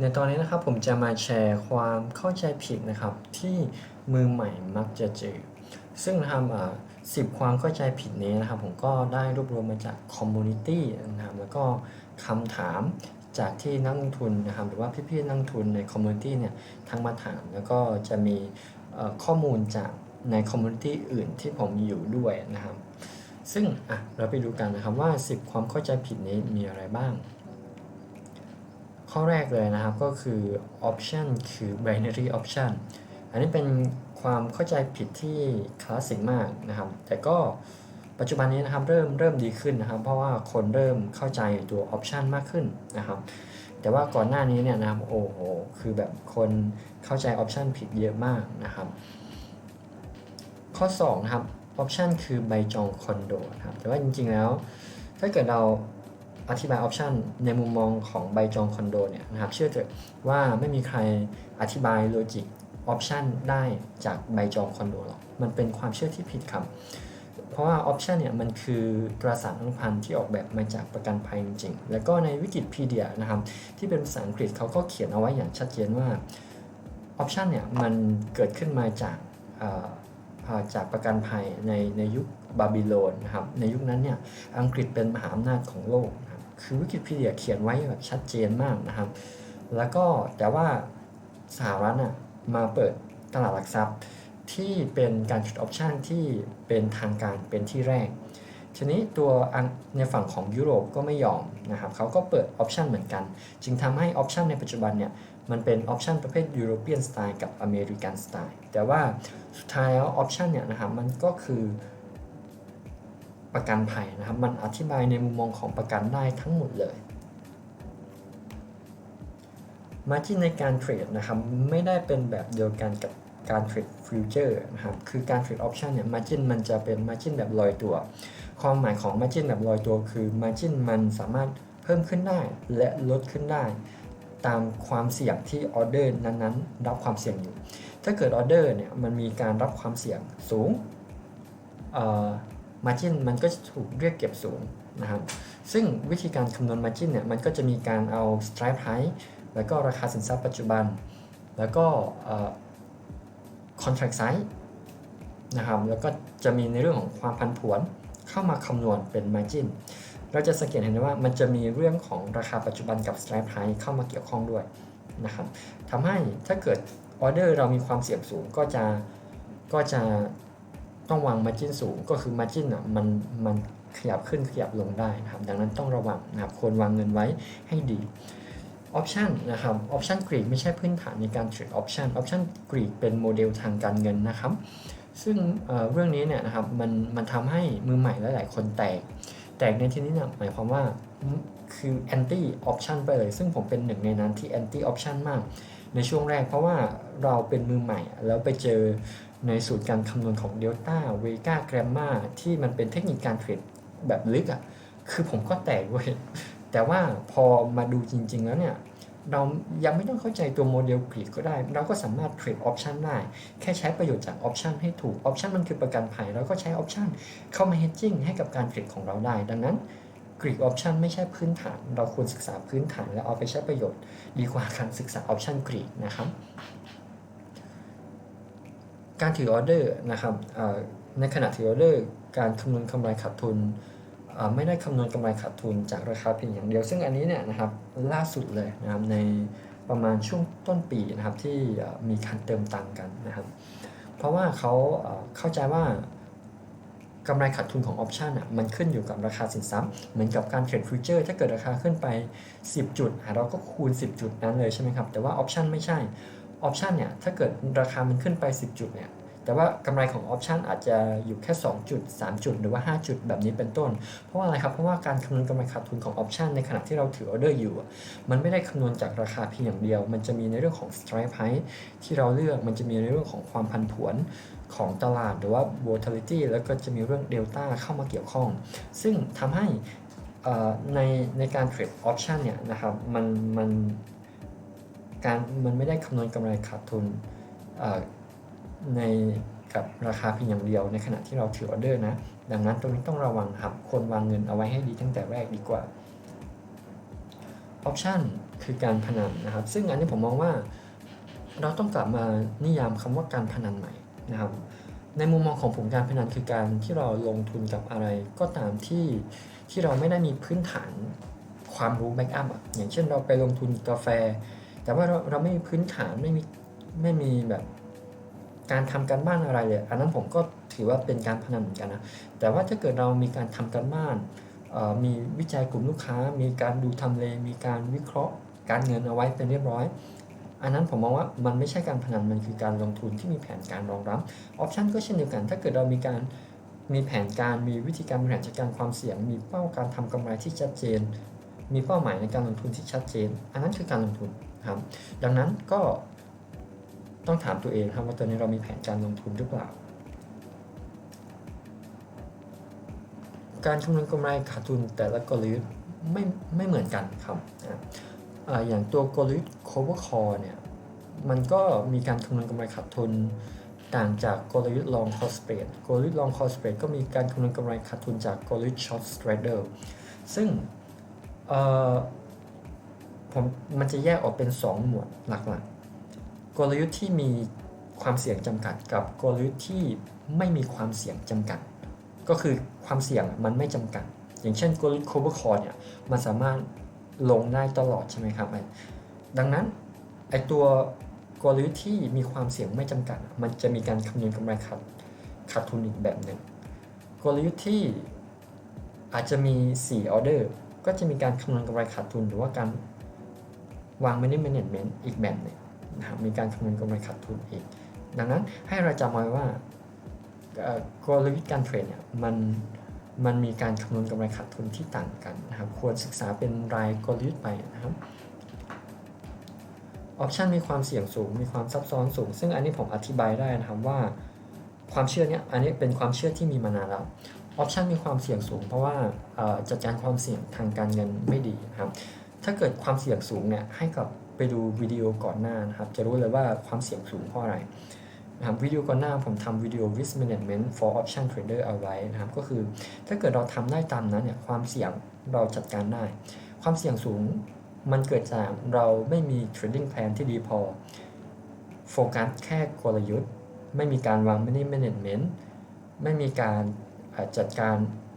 ในตอนนี้นะครับผมจะมาแชร์ความเข้าใจผิดนะครับที่มือใหม่มักจะเจอ ซึ่งนะครับสิบความเข้าใจผิดนี้นะครับ ผมก็ได้รวบรวมมาจากคอมมูนิตี้นะครับแล้วก็คำถามจากที่นักลงทุนนะครับหรือว่าพี่ๆนักลงทุนในคอมมูนิตี้เนี่ยทั้งมาถามแล้วก็จะมีข้อมูลจากในคอมมูนิตี้อื่นที่ผมอยู่ด้วยนะครับ ซึ่งอะเราไปดูกันนะครับว่า 10 ความเข้าใจผิดนี้มีอะไรบ้าง ข้อแรกเลยนะครับก็คือ option คือ binary option อันนี้เป็นความเข้าใจผิดที่คลาสสิกมากนะครับ แต่ก็ปัจจุบันนี้นะครับเริ่มเริ่มดีขึ้นนะครับ เพราะว่าคนเริ่มเข้าใจตัว option มากขึ้นนะครับ แต่ว่าก่อนหน้านี้เนี่ยนะครับโอ้โหคือแบบคนเข้าใจ option ผิดเยอะมากนะครับ ข้อ2นะครับ option คือใบจองคอนโดนะครับแต่ว่าจริงๆแล้วถ้าเกิดเรา อธิบาย option ในมุมมองของใบจองคอนโดเนี่ยนะครับเชื่อเถอะว่าไม่มีใครอธิบายโลจิก option ได้จากใบจองคอนโดหรอกมันเป็นความเชื่อที่ผิดครับเพราะว่า option เนี่ยมันคือตราสารอนุพันธ์ที่ออกแบบมาจากประกันภัยจริง ๆ แล้วก็ในวิกิพีเดียนะครับที่เป็นภาษาอังกฤษเขาก็เขียนเอาไว้อย่างชัดเจนว่า option เนี่ยมันเกิดขึ้นมาจากจากประกันภัยในในยุคบาบิโลนนะครับในยุคนั้นเนี่ยอังกฤษเป็นมหาอำนาจของโลก คือวิกิพีเดียเขียนไว้แบบชัดเจนมากนะครับ แล้วก็แต่ว่าสหรัฐน่ะมาเปิดตลาดหลักทรัพย์ที่เป็นการทรดออปชันที่เป็นทางการเป็นที่แรก ทีนี้ตัวในฝั่งของยุโรปก็ไม่ยอมนะครับเขาก็เปิดออปชันเหมือนกัน จึงทำให้ออปชันในปัจจุบันเนี่ยมันเป็นออปชันประเภทยุโรเปียนสไตล์กับอเมริกันสไตล์แต่ว่าสุดท้ายแล้วออปชันเนี่ยนะครับมันก็คือ ประกันภัยนะครับ มันอธิบายในมุมมองของประกันได้ทั้งหมดเลย มาที่ในการเทรดนะครับ ไม่ได้เป็นแบบเดียวกันกับการเทรดฟิวเจอร์นะครับ คือการเทรดออปชันเนี่ยมาจินมันจะเป็นมาจินแบบลอยตัว ความหมายของมาจินแบบลอยตัว คือมาจินมันสามารถเพิ่มขึ้นได้และลดขึ้นได้ ตามความเสี่ยงที่ออเดอร์นั้นๆ รับความเสี่ยงอยู่ ถ้าเกิดออเดอร์เนี่ยมันมีการรับความเสี่ยงสูง มาจินมันก็จะถูกเรียกเก็บสูงนะครับ ซึ่งวิธีการคำนวณมาจินเนี่ย มันก็จะมีการเอา strike price แล้วก็ราคาสินทรัพย์ปัจจุบัน แล้วก็ contract size นะครับ แล้วก็จะมีในเรื่องของความพันผวนเข้ามาคำนวณเป็น margin เราจะสังเกตเห็นได้ว่ามันจะมีเรื่องของราคาปัจจุบันกับ strike price เข้ามาเกี่ยวข้องด้วยนะครับทำให้ถ้าเกิดออเดอร์เรามีความเสี่ยงสูงก็จะก็จะ ต้องวาง margin สูงก็คือ margin อะมันมันขยับขึ้นขยับลงได้นะครับดังนั้นต้องระวังนะครับควรวางเงินไว้ให้ดีออปชันนะครับออปชันกรีกไม่ใช่พื้นฐานในการเทรดออปชันออปชันกรีกเป็นโมเดลทางการเงินนะครับ ซึ่งเเรื่องนี้เนี่ยนะครับมันมันทำให้มือใหม่หลายๆคนแตก แตกในที่นี้เนี่ยหมายความว่าคือ anti option ไปเลย ซึ่งผมเป็นหนึ่งในนั้นที่ anti option มาก ในช่วงแรกเพราะว่าเราเป็นมือใหม่แล้วไปเจอ ในสูตรการคำนวณของ Delta Vega Gamma ที่มันเป็นเทคนิคการเทรดแบบลึกอะ่ะคือผมก็แตกเว้ยแต่ว่าพอมาดูจริง ๆ แล้วเนี่ยเรายังไม่ต้องเข้าใจตัวโมเดลกรีกก็ได้ เราก็สามารถเทรดออปชันได้ แค่ใช้ประโยชน์จากออปชันให้ถูกออปชันมันคือประกันภัยเราก็ใช้ออปชันเข้ามาเฮดจิ้งให้กับการเทรดของเราได้ ดังนั้นกรีกออปชันไม่ใช่พื้นฐาน เราควรศึกษาพื้นฐานแล้วเอาไปใช้ประโยชน์ ดีกว่าการศึกษาออปชันกรีกนะครับ การถือออเดอร์นะครับในขณะถือออเดอร์ การคำนวณกำไรขาดทุนไม่ได้คำนวณกำไรขาดทุนจากราคาเพียงอย่างเดียว ซึ่งอันนี้เนี่ยนะครับล่าสุดเลยนะครับในประมาณช่วงต้นปีนะครับที่มีการเติมตังกันนะครับ เพราะว่าเขาเข้าใจว่ากำไรขาดทุนของออปชันอะมันขึ้นอยู่กับราคาสินทรัพย์เหมือนกับการเทรดฟิวเจอร์ถ้าเกิดราคาขึ้นไป 10 จุดเราก็คูณ 10 จุดนั้นเลยใช่ไหมครับ แต่ว่าออปชันไม่ใช่อ ออปชันเนี่ยถ้าเกิดราคามันขึ้นไป 10 จุดเนี่ยแต่ว่ากำไรของออปชันอาจจะอยู่แค่ 2 จุด 3 จุด หรือว่า 5 จุดแบบนี้เป็นต้น เพราะว่าอะไรครับ เพราะว่าการคำนวณกำไรขาดทุนของออปชันในขณะที่เราถือออเดอร์อยู่ มันไม่ได้คำนวณจากราคาเพียงอย่างเดียว มันจะมีในเรื่องของ strike price ที่เราเลือก มันจะมีในเรื่องของความพันผวนของตลาดหรือว่า volatility แล้วก็จะมีเรื่อง delta เข้ามาเกี่ยวข้อง ซึ่งทำให้ในในการเทรดออปชันเนี่ยนะครับมันมัน การมันไม่ได้คำนวณกำไรขาดทุนในกับราคาเพียงอย่างเดียวในขณะที่เราถือออเดอร์นะ ดังนั้นตรงนี้ต้องระวังครับควรวางเงินเอาไว้ให้ดีตั้งแต่แรกดีกว่าออปชันคือการพนันนะครับ ซึ่งอันนี้ผมมองว่าเราต้องกลับมานิยามคำว่าการพนันใหม่นะครับ ในมุมมองของผมการพนันคือการที่เราลงทุนกับอะไรก็ตามที่ที่เราไม่ได้มีพื้นฐานความรู้แบ็กอัพอย่างเช่นเราไปลงทุนกาแฟ แต่ว่าเราเราไม่มีพื้นฐานไม่มีไม่มีแบบการทำการบ้านอะไรเลย อันนั้นผมก็ถือว่าเป็นการพนันเหมือนกันนะ แต่ว่าถ้าเกิดเรามีการทำการบ้าน มีวิจัยกลุ่มลูกค้า มีการดูทำเล มีการวิเคราะห์ การเงินเอาไว้เป็นเรียบร้อย อันนั้นผมมองว่ามันไม่ใช่การพนัน มันคือการลงทุนที่มีแผนการรองรับ ออปชันก็เช่นเดียวกัน ถ้าเกิดเรามีการมีแผนการ มีวิธีการบริหารจัดการความเสี่ยง มีเป้าการทำกำไรที่ชัดเจน มีเป้าหมายในการลงทุนที่ชัดเจน อันนั้นคือการลงทุน ครับ ดังนั้นก็ต้องถามตัวเองครับว่าตอนนี้เรามีแผนการลงทุนหรือเปล่า การคำนวณกำไรขาดทุนแต่ละกลยุทธ์ไม่ไม่เหมือนกันครับอย่างตัวกลยุทธ์ cover call เนี่ยมันก็มีการคำนวณกำไรขาดทุนต่างจากกลยุทธ์ long call spread กลยุทธ์ long call spread ก็มีการคำนวณกำไรขาดทุนจากกลยุทธ์ short straddle ซึ่ง ผมมันจะแยกออกเป็น 2 หมวดหลักๆ กลยุทธ์ที่มีความเสี่ยงจำกัด กับกลยุทธ์ที่ไม่มีความเสี่ยงจำกัด ก็คือความเสี่ยงมันไม่จำกัด อย่างเช่นกลยุทธ์ cover call เนี่ยมันสามารถลงได้ตลอดใช่ไหมครับดังนั้นไอตัวกลยุทธ์ที่มีความเสี่ยงไม่จำกัด มันจะมีการคำนวณกำไรขาดขาดทุนอีกแบบหนึ่งกลยุทธ์ที่อาจจะมี4ออเดอร์ก็จะมีการคำนวณกำไรขาดทุนหรือว่าการ วาง money management อีกแบบหนึ่งนะครับมีการคำนวณกำไรขาดทุนอีก ดังนั้นให้เราจำไว้ว่ากลยุทธ์การเทรดเนี่ยมันมันมีการคำนวณกำไรขาดทุนที่ต่างกันนะครับ ควรศึกษาเป็นรายกลยุทธ์ไปนะครับออปชันมีความเสี่ยงสูง มีความซับซ้อนสูง ซึ่งอันนี้ผมอธิบายได้นะครับว่าความเชื่อเนี้ยอันนี้เป็นความเชื่อที่มีมานานแล้วออปชันมีความเสี่ยงสูง เพราะว่าจัดการความเสี่ยงทางการเงินไม่ดีนะครับ ถ้าเกิดความเสี่ยงสูงเนี่ยให้กับไปดูวิดีโอก่อนหน้านะครับ จะรู้เลยว่าความเสี่ยงสูงเพราะอะไรนะครับวิดีโอก่อนหน้าผมทำวิดีโอ risk management for option trader เอาไว้นะครับ ก็คือถ้าเกิดเราทำได้ตามนั้นเนี่ยความเสี่ยงเราจัดการได้ ความเสี่ยงสูงมันเกิดจากเราไม่มี trading plan ที่ดีพอ โฟกัสแค่กลยุทธ์ ไม่มีการวาง money management ไม่มีการจัดการ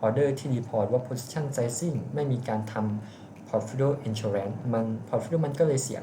ออเดอร์ที่ดีพอว่า position sizing ไม่มีการทำ portfolio insurance มัน portfolio มันก็เลยเสี่ยง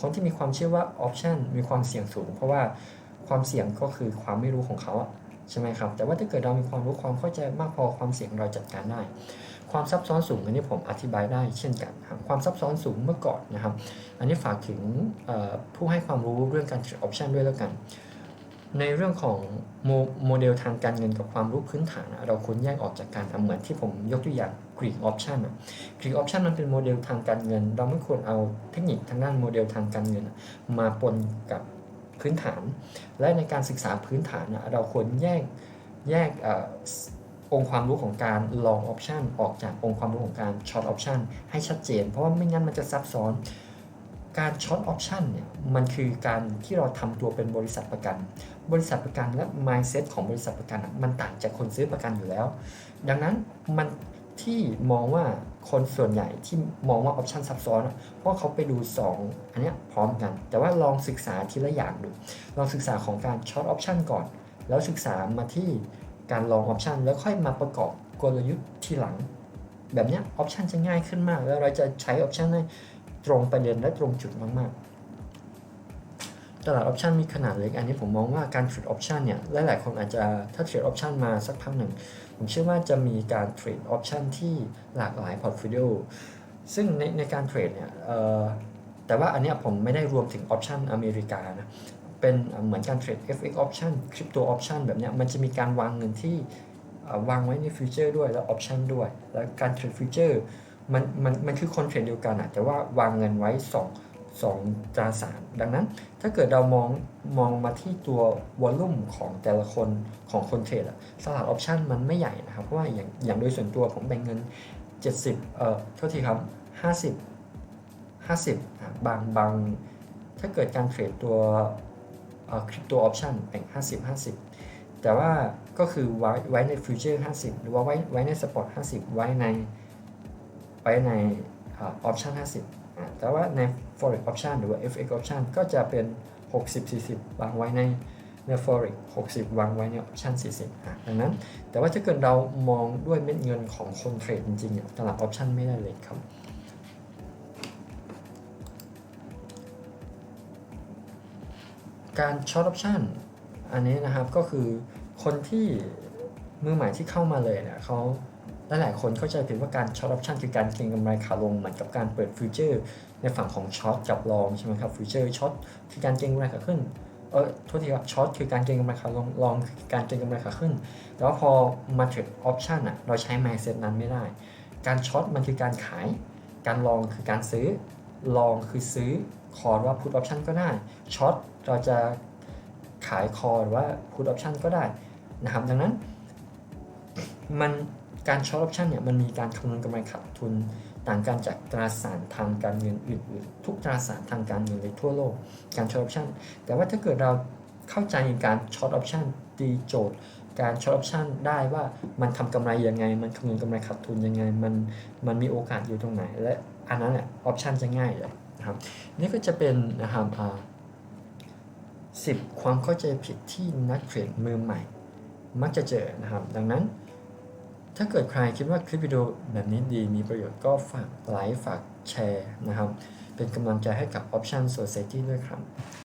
คนที่มีความเชื่อว่า option มีความเสี่ยงสูง เพราะว่าความเสี่ยงก็คือความไม่รู้ของเขาใช่ไหมครับ แต่ว่าถ้าเกิดเรามีความรู้ความเข้าใจมากพอความเสี่ยงเราจัดการได้ ความซับซ้อนสูงอันนี้ผมอธิบายได้เช่นกันครับความซับซ้อนสูงเมื่อก่อนนะครับ อันนี้ฝากถึงผู้ให้ความรู้เรื่องการ trade option ด้วยแล้วกัน ในเรื่องของโมเดลทางการเงินกับความรู้พื้นฐาน เราควรแยกออกจากกันเหมือนที่ผมยกตัวอย่าง Greek option Greek option มันเป็นโมเดลทางการเงิน เราไม่ควรเอาเทคนิคทางด้านโมเดลทางการเงิน มาปนกับพื้นฐาน และในการศึกษาพื้นฐานเราควรแยกแยกองค์ความรู้ของการ long option ออกจากองค์ความรู้ของการ short option ให้ชัดเจน เพราะว่าไม่งั้นมันจะซับซ้อน การ short option เนี่ยมันคือการที่เราทำตัวเป็นบริษัทประกัน บริษัทประกันและ mindset ของบริษัทประกันมันต่างจากคนซื้อประกันอยู่แล้ว ดังนั้นมัน ที่มองว่าคนส่วนใหญ่ที่มองว่าออปชันซับซ้อนเพราะเขาไปดู 2 อันนี้พร้อมกัน แต่ว่าลองศึกษาทีละอย่างดู ลองศึกษาของการช็อตออปชันก่อน แล้วศึกษามาที่การลองออปชันแล้วค่อยมาประกอบกลยุทธ์ทีหลัง แบบนี้ออปชันจะง่ายขึ้นมาก แล้วเราจะใช้ออปชันได้ตรงประเด็นและตรงจุดมากๆ ตลาดออปชันมีขนาดเล็ก อันนี้ผมมองว่าการเทรดออปชันเนี่ยหลายๆคนอาจจะถ้าเทรดออปชันมาสักพักหนึ่ง ผมเชื่อว่าจะมีการเทรดออปชันที่หลากหลายพอร์ตโฟลิโอซึ่งในในการเทรดเนี่ยแต่ว่าอันนี้ผมไม่ได้รวมถึงออปชันอเมริกานะเป็นเหมือนการเทรด FX option crypto option แบบนี้มันจะมีการวางเงินที่วางไว้ในฟิวเจอร์ด้วยแล้วออปชันด้วย แล้วการเทรดฟิวเจอร์มันมันมันคือคอนเทรดเดียวกันอะแต่ว่าวางเงินไว้2 2ตราสารดังนั้น ถ้าเกิดเรามองมองมาที่ตัววอลลุ่มของแต่ละคนของคนเทรดอะตลาดออปชันมันไม่ใหญ่นะครับ เพราะว่าอย่างอย่างโดยส่วนตัวผมแบ่งเงิน 70 เอ่อโทษทีครับ 50 50 บางบางถ้าเกิดการเทรดตัวคริปโตออปชันแบ่ง 50 50 แต่ว่าก็คือไว้ไว้ในฟิวเจอร์ 50 หรือว่าไว้ไว้ในสปอร์ต50 ไว้ในไว้ในออปชัน50 แต่ว่าใน forex option หรือว่า fx option ก็จะเป็น 60 40 วางไว้ในใน forex 60 วางไว้ใน option 40อะดังนั้น แต่ว่าถ้าเกิดเรามองด้วยเม็ดเงินของคนเทรดจริงๆเนี่ยตลาด option ไม่ได้เลยครับการช็อตออปชันอันนี้นะครับก็คือคนที่มือใหม่ที่เข้ามาเลยเนี่ยเขา หลายคนเข้าใจผิดว่าการช็อตออปชันคือการเก็งกำไรขาลงเหมือนกับการเปิดฟิวเจอร์ในฝั่งของช็อตกับลองใช่ไหมครับฟิวเจอร์ช็อตคือการเก็งกำไรขาขึ้นเออโทษทีครับช็อตคือการเก็งกำไรขาลงลองคือการเก็งกำไรขาขึ้น แต่ว่าพอมาถึงออปชันอะเราใช้ mindset นั้นไม่ได้ การช็อตมันคือการขาย การลองคือการซื้อ ลองคือซื้อคอร์ว่า put option ก็ได้ช็อตเราจะขายคอร์ว่า put option ก็ได้นะครับดังนั้นมัน การช็อตออปชันเนี่ยมันมีการคำนวณกำไรขาดทุน ต่างกันจากตราสารทางการเงินอื่นๆทุกตราสารทางการเงินในทั่วโลก การช็อตออปชันแต่ว่าถ้าเกิดเราเข้าใจในการช็อตออปชันตีโจทย์ การช็อตออปชันได้ว่ามันทำกำไรยังไง มันคำนวณกำไรขาดทุนยังไง มันมันมีโอกาสอยู่ตรงไหน และอันนั้นแหละออปชันจะง่ายเลยนะครับนี่ก็จะเป็นนะครับอ่าสิบความเข้าใจผิดที่นักเทรดมือใหม่ มักจะเจอนะครับ ดังนั้น ถ้าเกิดใครคิดว่าคลิปวิดีโอแบบนี้ดีมีประโยชน์ก็ฝากไลค์ฝากแชร์นะครับ เป็นกำลังใจให้กับ Option Society ด้วยครับ